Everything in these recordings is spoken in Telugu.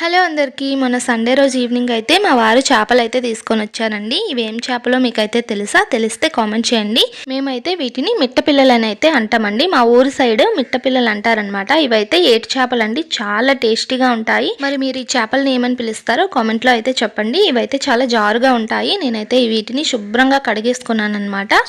హలో అందరికీ మొన్న సండే రోజు ఈవినింగ్ అయితే మా వారు చేపలు అయితే తీసుకొని వచ్చారండి. ఇవి ఏం చేపలో మీకైతే తెలుసా? తెలిస్తే కామెంట్ చేయండి. మేమైతే వీటిని మిట్ట పిల్లలని అయితే అంటామండి. మా ఊరు సైడ్ మిట్ట పిల్లలు అంటారనమాట ఇవైతే ఏటి చేపలు అండి చాలా టేస్టీగా ఉంటాయి. మరి మీరు ఈ చేపలని ఏమని పిలుస్తారో కామెంట్లో అయితే చెప్పండి. ఇవైతే చాలా జారుగా ఉంటాయి. నేనైతే వీటిని శుభ్రంగా కడిగేసుకున్నాను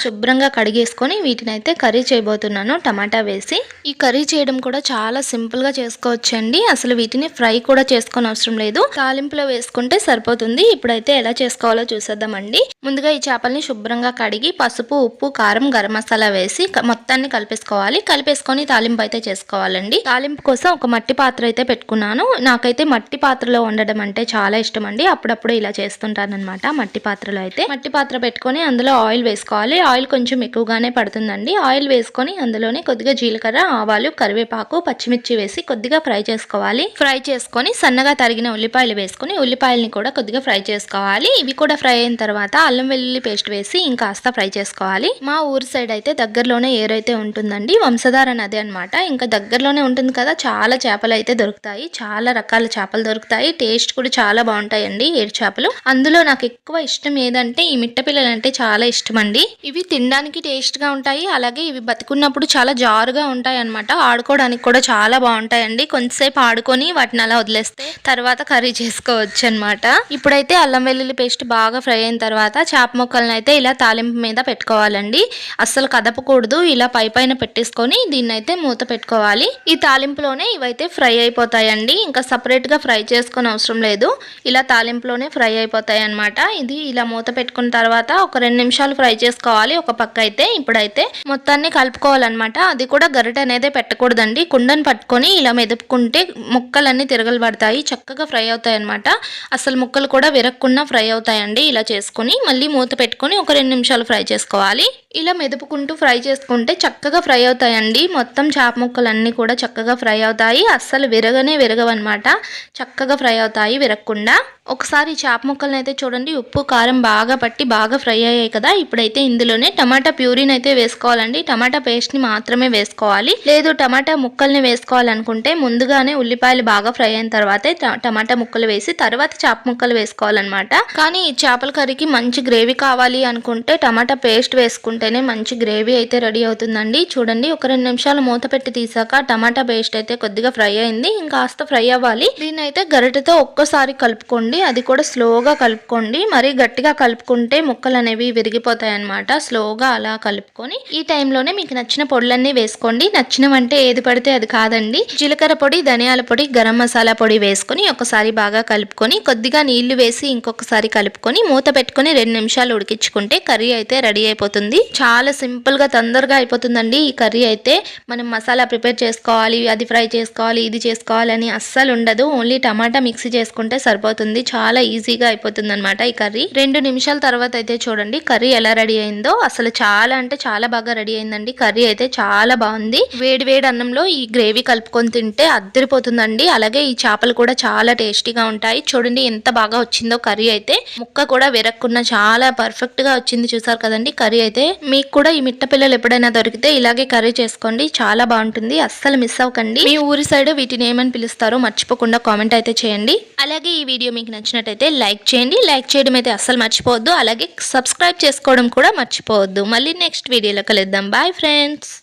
శుభ్రంగా కడిగేసుకొని వీటిని అయితే కర్రీ చేయబోతున్నాను. టమాటా వేసి. ఈ కర్రీ చేయడం కూడా చాలా సింపుల్గా చేసుకోవచ్చండి. అసలు వీటిని ఫ్రై కూడా చేసుకో వేసుకోని అవసరం లేదు. తాలింపులో వేసుకుంటే సరిపోతుంది. ఇప్పుడైతే ఎలా చేసుకోవాలో చూసేద్దామండి. ముందుగా ఈ చేపల్ని శుభ్రంగా కడిగి పసుపు ఉప్పు కారం గరం మసాలా వేసి మొత్తాన్ని కలిపేసుకోవాలి. కలిపేసుకొని తాలింపు అయితే చేసుకోవాలండి. తాలింపు కోసం ఒక మట్టి పాత్ర అయితే పెట్టుకున్నాను. నాకైతే మట్టి పాత్రలో వండడం అంటే చాలా ఇష్టం అండి అప్పుడప్పుడు ఇలా చేస్తుంటానమాట మట్టి పాత్రలో అయితే. మట్టి పాత్ర పెట్టుకొని అందులో ఆయిల్ వేసుకోవాలి. ఆయిల్ కొంచెం ఎక్కువగానే పడుతుందండి. ఆయిల్ వేసుకొని అందులోనే కొద్దిగా జీలకర్ర ఆవాలు కరివేపాకు పచ్చిమిర్చి వేసి కొద్దిగా ఫ్రై చేసుకోవాలి. ఫ్రై చేసుకొని సన్నగా సన్నగా తరిగిన ఉల్లిపాయలు వేసుకుని ఉల్లిపాయలని కూడా కొద్దిగా ఫ్రై చేసుకోవాలి. ఇవి కూడా ఫ్రై అయిన తర్వాత అల్లం వెల్లుల్లి పేస్ట్ వేసి ఇంకాస్త ఫ్రై చేసుకోవాలి. మా ఊరు సైడ్ అయితే దగ్గరలోనే ఏరైతే ఉంటుందండి వంశధార నది అనమాట ఇంకా దగ్గరలోనే ఉంటుంది కదా చాలా చేపలు అయితే దొరుకుతాయి. చాలా రకాల చేపలు దొరుకుతాయి. టేస్ట్ కూడా చాలా బాగుంటాయండి ఏరు చేపలు. అందులో నాకు ఎక్కువ ఇష్టం ఏదంటే ఈ మిట్ట పిల్లలు అంటే చాలా ఇష్టం అండి ఇవి తినడానికి టేస్ట్గా ఉంటాయి అలాగే ఇవి బతుకున్నప్పుడు చాలా జారుగా ఉంటాయి అనమాట ఆడుకోవడానికి కూడా చాలా బాగుంటాయండి. కొంతసేపు ఆడుకొని వాటిని అలా వదిలేస్తే తర్వాత కర్రీ చేసుకోవచ్చు అనమాట ఇప్పుడైతే అల్లం వెల్లుల్లి పేస్ట్ బాగా ఫ్రై అయిన తర్వాత చేప ముక్కలను అయితే ఇలా తాలింపు మీద పెట్టుకోవాలండి. అస్సలు కదపకూడదు ఇలా పై పైన పెట్టేసుకొని దీన్ని అయితే మూత పెట్టుకోవాలి. ఈ తాలింపులోనే ఇవైతే ఫ్రై అయిపోతాయండి. ఇంకా సపరేట్గా ఫ్రై చేసుకొని అవసరం లేదు. ఇలా తాలింపులోనే ఫ్రై అయిపోతాయి అనమాట ఇది ఇలా మూత పెట్టుకున్న తర్వాత ఒక రెండు నిమిషాలు ఫ్రై చేసుకోవాలి. ఒక పక్క అయితే ఇప్పుడైతే మొత్తాన్ని కలుపుకోవాలన్నమాట. అది కూడా గరిట అనేది పెట్టకూడదండి. కుండను పట్టుకొని ఇలా మెదుపుకుంటే ముక్కలన్నీ తిరగలు పడతాయి చక్కగా ఫ్రై అవుతాయి అనమాట అసలు ముక్కలు కూడా విరక్కుండా ఫ్రై అవుతాయండి. ఇలా చేసుకుని మళ్ళీ మూత పెట్టుకొని ఒక రెండు నిమిషాలు ఫ్రై చేసుకోవాలి. ఇలా మెదుపుకుంటూ ఫ్రై చేసుకుంటే చక్కగా ఫ్రై అవుతాయండి. మొత్తం చేప ముక్కలన్నీ కూడా చక్కగా ఫ్రై అవుతాయి. అస్సలు విరగనే విరగవన్నమాట. చక్కగా ఫ్రై అవుతాయి విరగకుండా ఒకసారి చేప ముక్కలను అయితే చూడండి ఉప్పు కారం బాగా పట్టి బాగా ఫ్రై అయ్యాయి కదా. ఇప్పుడైతే ఇందులోనే టమాటా ప్యూరిన్ అయితే వేసుకోవాలండి. టమాటా పేస్ట్ని మాత్రమే వేసుకోవాలి. లేదు టమాటా ముక్కల్ని వేసుకోవాలనుకుంటే ముందుగానే ఉల్లిపాయలు బాగా ఫ్రై అయిన తర్వాతే టమాటా ముక్కలు వేసి తర్వాత చేప ముక్కలు వేసుకోవాలన్నమాట. కానీ ఈ చేపల కర్రీకి మంచి గ్రేవీ కావాలి అనుకుంటే టమాటా పేస్ట్ వేసుకుంటేనే మంచి గ్రేవీ అయితే రెడీ అవుతుందండి. చూడండి ఒక రెండు నిమిషాలు మూత పెట్టి తీసాక టమాటా పేస్ట్ అయితే కొద్దిగా ఫ్రై అయింది. ఇంకాస్త ఫ్రై అవ్వాలి. దీన్ని అయితే గరిటెతో ఒక్కసారి కలుపుకోండి. అది కూడా స్లోగా కలుపుకోండి. మరీ గట్టిగా కలుపుకుంటే ముక్కలు అనేవి విరిగిపోతాయి అనమాట స్లోగా అలా కలుపుకొని ఈ టైంలోనే మీకు నచ్చిన పొడులన్నీ వేసుకోండి. నచ్చినవంటే ఏది పడితే అది కాదండి. జీలకర్ర పొడి ధనియాల పొడి గరం మసాలా పొడి వేసుకొని ఒకసారి బాగా కలుపుకొని కొద్దిగా నీళ్ళు వేసి ఇంకొకసారి కలుపుకొని మూత పెట్టుకొని రెండు నిమిషాలు ఉడికించుకుంటే కర్రీ అయితే రెడీ అయిపోతుంది. చాలా సింపుల్గా తొందరగా అయిపోతుందండి ఈ కర్రీ అయితే. మనం మసాలా ప్రిపేర్ చేసుకోవాలి అది ఫ్రై చేసుకోవాలి ఇది చేసుకోవాలని అస్సలు ఉండదు. ఓన్లీ టమాటా మిక్సీ చేసుకుంటే సరిపోతుంది. చాలా ఈజీగా అయిపోతుంది అనమాట ఈ కర్రీ. రెండు నిమిషాల తర్వాత అయితే చూడండి కర్రీ ఎలా రెడీ అయిందో. అసలు చాలా అంటే చాలా బాగా రెడీ అయిందండి. కర్రీ అయితే చాలా బాగుంది. వేడి వేడి అన్నంలో ఈ గ్రేవీ కలుపుకొని తింటే అద్దరిపోతుందండి. అలాగే ఈ చేపలు కూడా చాలా టేస్టీగా ఉంటాయి. చూడండి ఎంత బాగా వచ్చిందో కర్రీ అయితే. ముక్క కూడా విరక్కున్న చాలా పర్ఫెక్ట్గా వచ్చింది చూసారు కదండి కర్రీ అయితే. మీకు కూడా ఈ మిట్ట పిల్లలు ఎప్పుడైనా దొరికితే ఇలాగే కర్రీ చేసుకోండి. చాలా బాగుంటుంది. అస్సలు మిస్ అవ్వకండి. మీ ఊరి సైడ్ వీటిని ఏమని పిలుస్తారో మర్చిపోకుండా కామెంట్ అయితే చేయండి. అలాగే ఈ వీడియో మీకు నచ్చినట్టయితే లైక్ చేయండి. లైక్ చేయడం అయితే అస్సలు మర్చిపోవద్దు. అలాగే సబ్స్క్రైబ్ చేసుకోవడం కూడా మర్చిపోవద్దు. మళ్ళీ నెక్స్ట్ వీడియోలో కలుద్దాం. Bye friends